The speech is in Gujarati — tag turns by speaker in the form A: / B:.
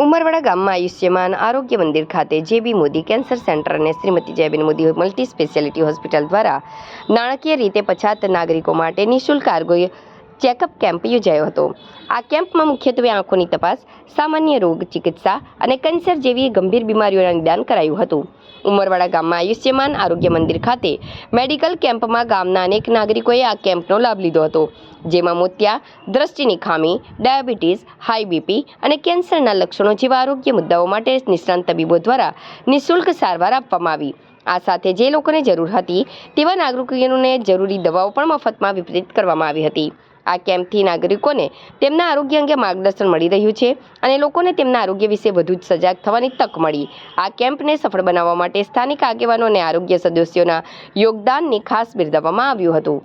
A: ઉમરવાડા ગામમાં આયુષ્યમાન આરોગ્ય મંદિર ખાતે જેબી મોદી કેન્સર સેન્ટર અને Shrimati Jayaben Modi multi speciality hospital દ્વારા નાણાકીય રીતે પછાત નાગરિકો માટે નિઃશુલ્ક આરોગ્ય ચેકઅપ કેમ્પ યોજાયો હતો. આ કેમ્પમાં મુખ્યત્વે આંખોની તપાસ, સામાન્ય રોગ ચિકિત્સા અને કેન્સર જેવી ગંભીર બીમારીઓના નિદાન કરાયું હતું. ઉમરવાડા ગામમાં આયુષ્યમાન આરોગ્ય મંદિર ખાતે મેડિકલ કેમ્પમાં ગામના અનેક નાગરિકોએ આ કેમ્પનો લાભ લીધો હતો. જેમાં મોતિયા, દ્રષ્ટિની ખામી, ડાયાબિટીસ, હાઈ બીપી અને કેન્સરના લક્ષણો જેવા આરોગ્ય મુદ્દાઓ માટે નિષ્ણાંત તબીબો દ્વારા નિઃશુલ્ક સારવાર આપવામાં આવી. આ સાથે જે લોકોને જરૂર હતી તેવા નાગરિકોને જરૂરી દવાઓ પણ મફતમાં વિતરિત કરવામાં આવી હતી. આ કેમ્પથી નાગરિકોને તેમના આરોગ્ય અંગે માર્ગદર્શન મળી રહ્યું છે અને લોકોને તેમના આરોગ્ય વિશે વધુ જ સજાગ થવાની તક મળી. આ કેમ્પને સફળ બનાવવા માટે સ્થાનિક આગેવાનો અને આરોગ્ય સદસ્યોના યોગદાનને ખાસ બિરદાવવામાં આવ્યું હતું.